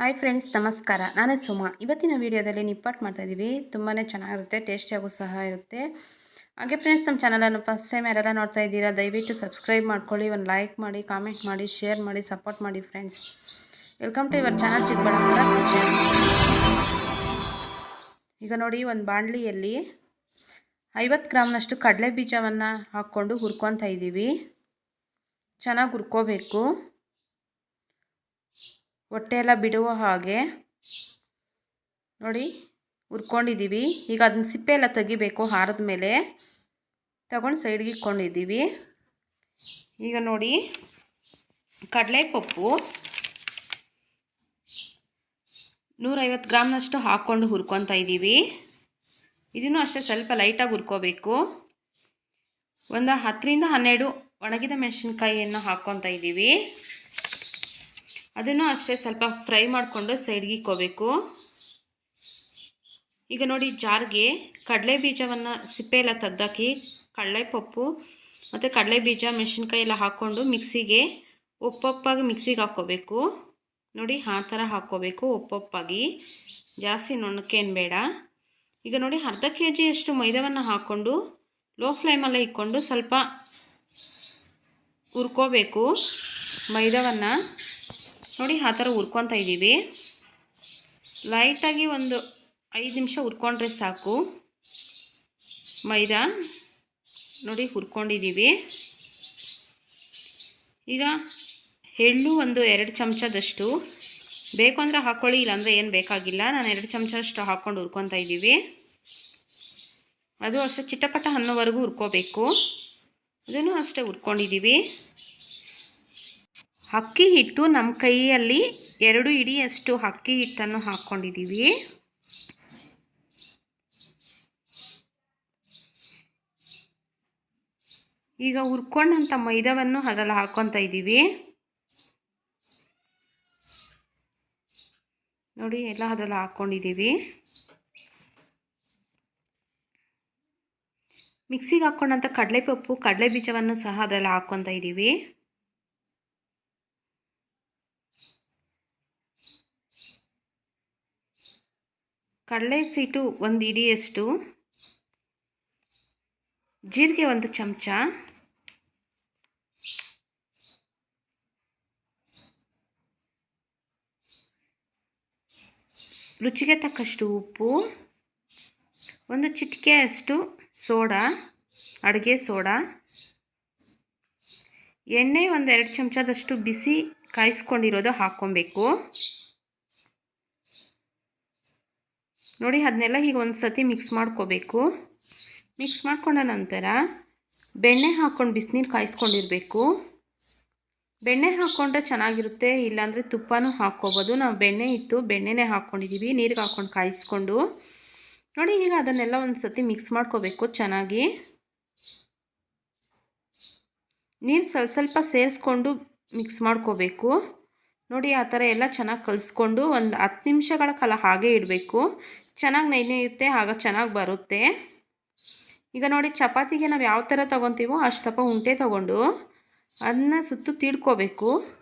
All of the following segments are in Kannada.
ಹಾಯ್ ಫ್ರೆಂಡ್ಸ್ ನಮಸ್ಕಾರ. ನಾನೇ ಸುಮಾ. ಇವತ್ತಿನ ವಿಡಿಯೋದಲ್ಲಿ ನಿಪ್ಪಟ್ಟು ಮಾಡ್ತಾಯಿದ್ದೀವಿ ತುಂಬಾ ಚೆನ್ನಾಗಿರುತ್ತೆ, ಟೇಸ್ಟಿಯಾಗೂ ಸಹ ಇರುತ್ತೆ. ಹಾಗೆ ಫ್ರೆಂಡ್ಸ್ ನಮ್ಮ ಚಾನಲನ್ನು ಫಸ್ಟ್ ಟೈಮ್ ಯಾರೆಲ್ಲ ನೋಡ್ತಾ ಇದ್ದೀರಾ, ದಯವಿಟ್ಟು ಸಬ್ಸ್ಕ್ರೈಬ್ ಮಾಡ್ಕೊಳ್ಳಿ, ಒಂದು ಲೈಕ್ ಮಾಡಿ ಕಾಮೆಂಟ್ ಮಾಡಿ ಶೇರ್ ಮಾಡಿ ಸಪೋರ್ಟ್ ಮಾಡಿ ಫ್ರೆಂಡ್ಸ್ ವೆಲ್ಕಮ್ ಟು ಇವರ್ ಚಾನಲ್ ಚಿಕ್ಕಬಳ್ಳಾಪುರ ಈಗ ನೋಡಿ, ಒಂದು ಬಾಣಲಿಯಲ್ಲಿ ಐವತ್ತು ಗ್ರಾಮ್ನಷ್ಟು ಕಡಲೆ ಬೀಜವನ್ನು ಹಾಕ್ಕೊಂಡು ಹುರ್ಕೊತಾ ಇದ್ದೀವಿ ಚೆನ್ನಾಗಿ ಹುರ್ಕೋಬೇಕು. ಹೊಟ್ಟೆ ಎಲ್ಲ ಬಿಡುವ ಹಾಗೆ. ನೋಡಿ, ಹುರ್ಕೊಂಡಿದ್ದೀವಿ. ಈಗ ಅದನ್ನ ಸಿಪ್ಪೆ ಎಲ್ಲ ತೆಗಿಬೇಕು ಹಾರದ ಮೇಲೆ. ತಗೊಂಡು ಸೈಡ್ಗೆ ಇಟ್ಕೊಂಡಿದ್ದೀವಿ ಈಗ ನೋಡಿ, ಕಡಲೆಪಪ್ಪು ನೂರೈವತ್ತು ಗ್ರಾಮ್ನಷ್ಟು ಹಾಕ್ಕೊಂಡು ಹುರ್ಕೊತಾ ಇದ್ದೀವಿ. ಇದನ್ನು ಅಷ್ಟೇ ಸ್ವಲ್ಪ ಲೈಟಾಗಿ ಹುರ್ಕೋಬೇಕು. ಒಂದು ಹತ್ತರಿಂದ ಹನ್ನೆರಡು ಒಣಗಿದ ಮೆಣಸಿನ್ಕಾಯಿಯನ್ನು ಹಾಕ್ಕೊತಾ ಇದ್ದೀವಿ. ಅದನ್ನು ಅಷ್ಟೇ ಸ್ವಲ್ಪ ಫ್ರೈ ಮಾಡಿಕೊಂಡು ಸೈಡ್ಗೆ ಇಕ್ಕೋಬೇಕು. ಈಗ ನೋಡಿ ಜಾರ್ಗೆ ಕಡಲೆ ಬೀಜವನ್ನು ಸಿಪ್ಪೆ ಎಲ್ಲ ತೆಗ್ದಾಕಿ, ಕಡಲೆಪಪ್ಪು ಮತ್ತು ಕಡಲೆ ಬೀಜ, ಮೆಣಸಿನ್ಕಾಯಿ ಎಲ್ಲ ಹಾಕ್ಕೊಂಡು ಮಿಕ್ಸಿಗೆ ಉಪ್ಪಾಗಿ ಮಿಕ್ಸಿಗೆ ಹಾಕ್ಕೋಬೇಕು. ನೋಡಿ ಆ ಥರ ಹಾಕ್ಕೋಬೇಕು ಒಪ್ಪೊಪ್ಪಾಗಿ ಜಾಸ್ತಿ ನೊಣಕೇನು ಬೇಡ. ಈಗ ನೋಡಿ ಅರ್ಧ ಕೆ ಜಿಯಷ್ಟು ಮೈದಾವನ್ನು ಹಾಕ್ಕೊಂಡು ಲೋ ಫ್ಲೇಮಲ್ಲೇ ಇಕ್ಕೊಂಡು ಸ್ವಲ್ಪ ಹುರ್ಕೋಬೇಕು ಮೈದಾವನ್ನು. ನೋಡಿ ಆ ಥರ ಹುರ್ಕೊತಾ ಇದ್ದೀವಿ. ಲೈಟಾಗಿ ಒಂದು ಐದು ನಿಮಿಷ ಹುರ್ಕೊಂಡ್ರೆ ಸಾಕು. ಮೈದಾ ನೋಡಿ ಹುರ್ಕೊಂಡಿದ್ದೀವಿ. ಈಗ ಎಳ್ಳು ಒಂದು ಎರಡು ಚಮಚದಷ್ಟು. ಬೇಕು ಅಂದರೆ ಹಾಕ್ಕೊಳ್ಳಿ ಇಲ್ಲಾಂದರೆ ಏನು ಬೇಕಾಗಿಲ್ಲ. ನಾನು ಎರಡು ಚಮಚದಷ್ಟು ಹಾಕ್ಕೊಂಡು ಹುರ್ಕೊತಾ ಇದ್ದೀವಿ. ಅದು ಅಷ್ಟೇ ಚಿಟ್ಟಪಟ್ಟ ಅನ್ನೋವರೆಗೂ ಹುರ್ಕೋಬೇಕು. ಅದನ್ನು ಅಷ್ಟೇ ಹುರ್ಕೊಂಡಿದ್ದೀವಿ. ಅಕ್ಕಿ ಹಿಟ್ಟು ನಮ್ಮ ಕೈಯಲ್ಲಿ ಎರಡು ಇಡಿಯಷ್ಟು ಅಕ್ಕಿ ಹಿಟ್ಟನ್ನು ಹಾಕ್ಕೊಂಡಿದ್ದೀವಿ ಈಗ ಹುರ್ಕೊಂಡಂಥ ಮೈದಾವನ್ನು ಅದರಲ್ಲಿ ಹಾಕ್ಕೊತಾ ಇದ್ದೀವಿ ನೋಡಿ, ಎಲ್ಲ ಅದರಲ್ಲಿ ಹಾಕ್ಕೊಂಡಿದ್ದೀವಿ ಮಿಕ್ಸಿಗೆ ಹಾಕ್ಕೊಂಡಂಥ ಕಡಲೆಪಪ್ಪು, ಕಡಲೆ ಬೀಜವನ್ನು ಸಹ ಅದರಲ್ಲಿ ಹಾಕ್ಕೊತಾ ಇದ್ದೀವಿ ಕಡಲೆ ಸೀಟು ಒಂದು ಇಡಿಯಷ್ಟು. ಜೀರಿಗೆ ಒಂದು ಚಮಚ. ರುಚಿಗೆ ತಕ್ಕಷ್ಟು ಉಪ್ಪು. ಒಂದು ಚಿಟಿಕೆಯಷ್ಟು ಸೋಡಾ, ಅಡುಗೆ ಸೋಡಾ. ಎಣ್ಣೆ ಒಂದು ಎರಡು ಚಮಚದಷ್ಟು ಬಿಸಿ ಕಾಯಿಸ್ಕೊಂಡಿರೋದು ಹಾಕ್ಕೊಬೇಕು. ನೋಡಿ, ಅದನ್ನೆಲ್ಲ ಈಗ ಒಂದು ಸತಿ ಮಿಕ್ಸ್ ಮಾಡ್ಕೋಬೇಕು. ಮಿಕ್ಸ್ ಮಾಡ್ಕೊಂಡ ನಂತರ ಬೆಣ್ಣೆ ಹಾಕ್ಕೊಂಡು ಬಿಸಿನೀರು ಕಾಯಿಸ್ಕೊಂಡಿರಬೇಕು. ಬೆಣ್ಣೆ ಹಾಕ್ಕೊಂಡ್ರೆ ಚೆನ್ನಾಗಿರುತ್ತೆ, ಇಲ್ಲಾಂದರೆ ತುಪ್ಪನೂ ಹಾಕ್ಕೋಬೋದು. ನಾವು ಬೆಣ್ಣೆ ಇತ್ತು ಬೆಣ್ಣೆನೇ ಹಾಕ್ಕೊಂಡಿದ್ದೀವಿ ನೀರಿಗೆ ಹಾಕ್ಕೊಂಡು ಕಾಯಿಸ್ಕೊಂಡು. ನೋಡಿ, ಈಗ ಅದನ್ನೆಲ್ಲ ಒಂದು ಸತಿ ಮಿಕ್ಸ್ ಮಾಡ್ಕೋಬೇಕು ಚೆನ್ನಾಗಿ. ನೀರು ಸ್ವಲ್ಪ ಸ್ವಲ್ಪ ಸೇರಿಸ್ಕೊಂಡು ಮಿಕ್ಸ್ ಮಾಡ್ಕೋಬೇಕು. ನೋಡಿ, ಆ ಥರ ಎಲ್ಲ ಚೆನ್ನಾಗಿ ಕಲಿಸ್ಕೊಂಡು ಒಂದು ಹತ್ತು ನಿಮಿಷಗಳ ಕಾಲ ಹಾಗೆ ಇಡಬೇಕು. ಚೆನ್ನಾಗಿ ನೆನೆಯುತ್ತೆ ಆಗ ಚೆನ್ನಾಗಿ ಬರುತ್ತೆ. ಈಗ ನೋಡಿ, ಚಪಾತಿಗೆ ನಾವು ಯಾವ ಥರ ತೊಗೊತೀವೋ ಅಷ್ಟಪ್ಪ ಉಂಟೆ ತೊಗೊಂಡು. ಅದನ್ನ ಸುತ್ತು ತೀಡ್ಕೋಬೇಕು.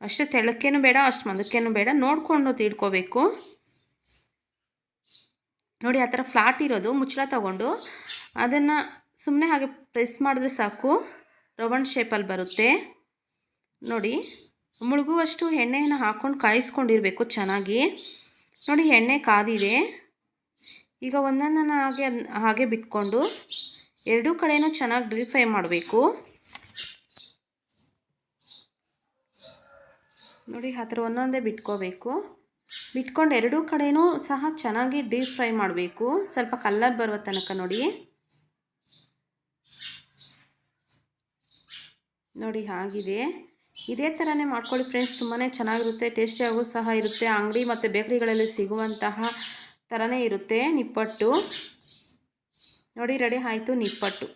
ಅಷ್ಟು ತೆಳಕ್ಕೇನು ಬೇಡ, ಅಷ್ಟು ಮಂದಕ್ಕೇನು ಬೇಡ, ನೋಡಿಕೊಂಡು ತೀಡ್ಕೋಬೇಕು. ನೋಡಿ, ಆ ಥರ ಫ್ಲಾಟ್ ಇರೋದು, ಮುಚ್ಚಳ ತೊಗೊಂಡು. ಅದನ್ನು ಸುಮ್ಮನೆ ಹಾಗೆ ಪ್ರೆಸ್ ಮಾಡಿದ್ರೆ ಸಾಕು. ರೌಂಡ್ ಶೇಪಲ್ಲಿ ಬರುತ್ತೆ. ನೋಡಿ. ಮುಳುಗುವಷ್ಟು ಎಣ್ಣೆಯನ್ನು ಹಾಕ್ಕೊಂಡು ಕಾಯಿಸ್ಕೊಂಡಿರಬೇಕು ಚೆನ್ನಾಗಿ. ನೋಡಿ, ಎಣ್ಣೆ ಕಾದಿದೆ. ಈಗ ಒಂದೊಂದನ್ನು ಹಾಗೆ ಹಾಗೆ ಬಿಟ್ಕೊಂಡು ಎರಡೂ ಕಡೆಯೂ ಚೆನ್ನಾಗಿ ಡೀಪ್ ಫ್ರೈ ಮಾಡಬೇಕು. ನೋಡಿ, ಆ ಥರ ಒಂದೊಂದೇ ಬಿಟ್ಕೋಬೇಕು. ಬಿಟ್ಕೊಂಡು ಎರಡೂ ಕಡೆಯೂ ಸಹ ಚೆನ್ನಾಗಿ ಡೀಪ್ ಫ್ರೈ ಮಾಡಬೇಕು. ಸ್ವಲ್ಪ ಕಲ್ಲರ್ ಬರುವ ತನಕ ನೋಡಿ. ನೋಡಿ, ಆಗಿದೆ. ಇದೇ ಥರನೇ ಮಾಡ್ಕೊಳ್ಳಿ ಫ್ರೆಂಡ್ಸ್ ತುಂಬಾ ಚೆನ್ನಾಗಿರುತ್ತೆ ಟೇಸ್ಟಿಯಾಗೂ ಸಹ ಇರುತ್ತೆ. ಅಂಗಡಿ ಮತ್ತು ಬೇಕರಿಗಳಲ್ಲಿ ಸಿಗುವಂತಹ ಥರನೇ ಇರುತ್ತೆ ನಿಪ್ಪಟ್ಟು. ನೋಡಿ ರೆಡಿ ಆಯಿತು ನಿಪ್ಪಟ್ಟು.